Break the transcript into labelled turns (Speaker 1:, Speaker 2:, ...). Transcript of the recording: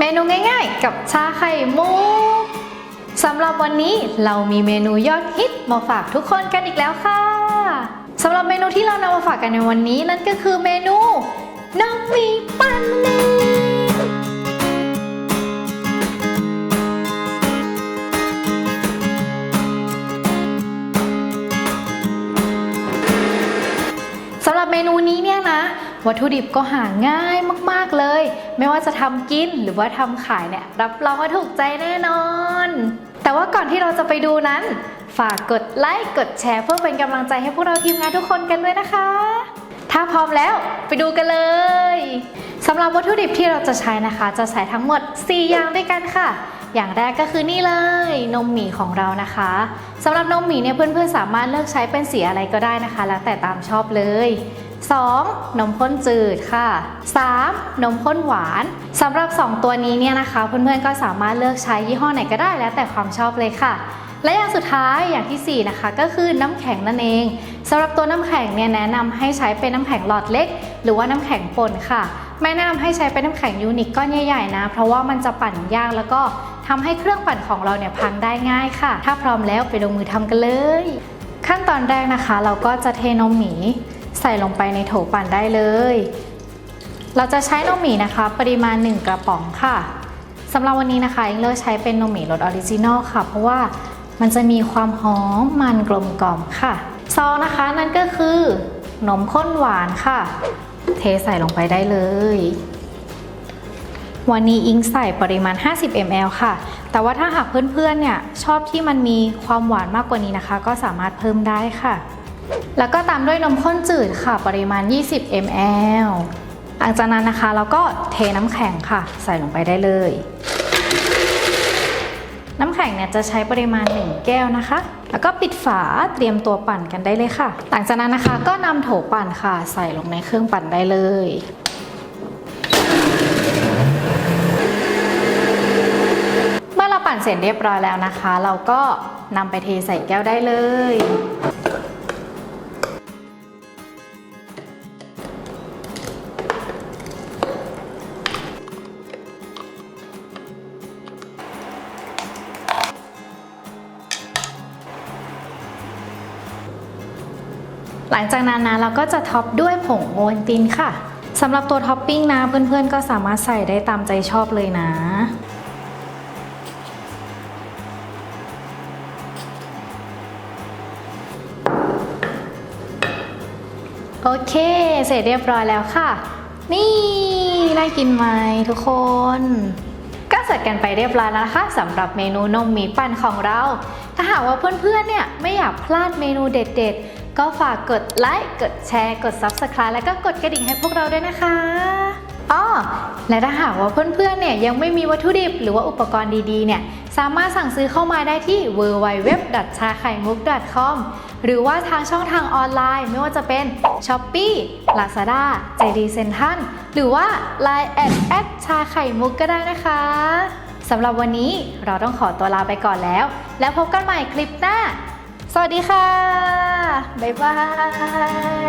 Speaker 1: เมนูง่ายๆ กับชาไข่มุกสำหรับวันนี้เรามีเมนูยอดฮิตมาฝากทุกคนกันอีกแล้วค่ะสำหรับเมนูที่เรานำมาฝากกันในวันนี้นั่นก็คือเมนูน้องมีปันนี่สำหรับเมนูนี้เนี่ยนะ วัตถุดิบก็หาง่ายมาก ๆ เลย ไม่ว่าจะทำกินหรือว่าทำขายเนี่ย รับรองว่าถูกใจแน่นอน แต่ว่าก่อนที่เราจะไปดูนั้น ฝากกดไลค์ กดแชร์เพื่อเป็นกำลังใจให้พวกเราทีมงานทุกคนกันด้วยนะคะ ถ้าพร้อมแล้วไปดูกันเลยสำหรับวัตถุดิบที่เราจะใช้นะคะ จะใส่ทั้งหมด 4 อย่างด้วยกันค่ะ อย่างแรกก็คือนี่เลย นมหมี่ของเรานะคะสำหรับนมหมี่เนี่ยเพื่อนๆสามารถเลือกใช้เป็นสีอะไรก็ได้นะคะ แล้วแต่ตามชอบเลย 2. นมข้นจืดค่ะ 3. นมข้นหวานสำหรับ 2 ตัวนี้เนี่ยนะคะ เพื่อนๆก็สามารถเลือกใช้ยี่ห้อไหนก็ได้แล้วแต่ความชอบเลยค่ะ และอย่างสุดท้ายอย่างทีสี่ 4 นะคะ ก็คือน้ำแข็งนั่นเองสำหรับตัวน้ำแข็งเนี่ยแนะนำให้ใช้เป็นน้ำแข็งหลอดเล็ก หรือว่าน้ำแข็งปนค่ะ ไม่แนะนำให้ใช้เป็นน้ำแข็งยูนิคก้อนใหญ่ๆนะ เพราะว่ามันจะปั่นยากแล้วก็ทำให้เครื่องปั่นของเราเนี่ยพังได้ง่ายค่ะ ถ้าพร้อมแล้วไปลงมือทำกันเลย ขั้นตอนแรกนะคะ เราก็จะเทนมหมี ใส่ลงไปในโถปั่นได้เลย เราจะใช้นมหมีนะคะ ปริมาณ 1 กระป๋องค่ะสำหรับวันนี้นะคะเองเลือกใช้เป็นนมหมีรสออริจินอลค่ะ เพราะว่ามันจะมีความหอมมันกลมกล่อมค่ะซองนะคะนั่นก็คือนมข้นหวานค่ะ เทใส่ลงไปได้เลย วันนี้อิงใส่ปริมาณ 50 ml ค่ะ แต่ว่าถ้าหากเพื่อนๆเนี่ยชอบที่มันมีความหวานมากกว่านี้นะคะ ก็สามารถเพิ่มได้ค่ะ แล้วก็ตามด้วยนมข้นจืดค่ะ ปริมาณ 20 ml หลังจากนั้นนะคะเราก็เทน้ำแข็งค่ะ ใส่ลงไปได้เลย น้ำแข็งเนี่ยจะใช้ปริมาณ 1 แก้วนะคะ แล้วก็ปิดฝาเตรียมตัวปั่นกันได้เลยค่ะ หลังจากนั้นนะคะก็นำโถปั่นค่ะ ใส่ลงในเครื่องปั่นได้เลยเมื่อเราปั่นเสร็จเรียบร้อยแล้วนะคะ เราก็นำไปเทใส่แก้วได้เลย หลังจากนั้นนะเราก็จะท็อปด้วยผงโอวัลตินค่ะสำหรับตัวท็อปปิ้งนะเพื่อนๆ ก็สามารถใส่ได้ตามใจชอบเลยนะ โอเค เสร็จเรียบร้อยแล้วค่ะ นี่น่ากินไหมทุกคน ก็เสร็จกันไปเรียบร้อยแล้วนะคะสำหรับเมนูนมหมีปั่นของเรา ถ้าหากว่าเพื่อนๆเนี่ยไม่อยากพลาดเมนูเด็ดๆ ก็ฝากกดไลค์ กดแชร์ กด Subscribe แล้วก็กดกระดิ่งให้พวกเราด้วยนะคะอ้อและถ้าหากว่าเพื่อนๆเนี่ยยังไม่มีวัตถุดิบหรือว่าอุปกรณ์ดีๆเนี่ยสามารถสั่งซื้อเข้ามาได้ที่ www.chakaimuk.com หรือว่าทางช่องทางออนไลน์ไม่ว่าจะเป็น Shopee Lazada JD Central หรือว่า Line แอดแอดชาไข่มุกก็ได้นะคะสำหรับวันนี้เราต้องขอตัวลาไปก่อนแล้ว แล้วพบกันใหม่คลิปหน้า สวัสดีค่ะ บ๊ายบาย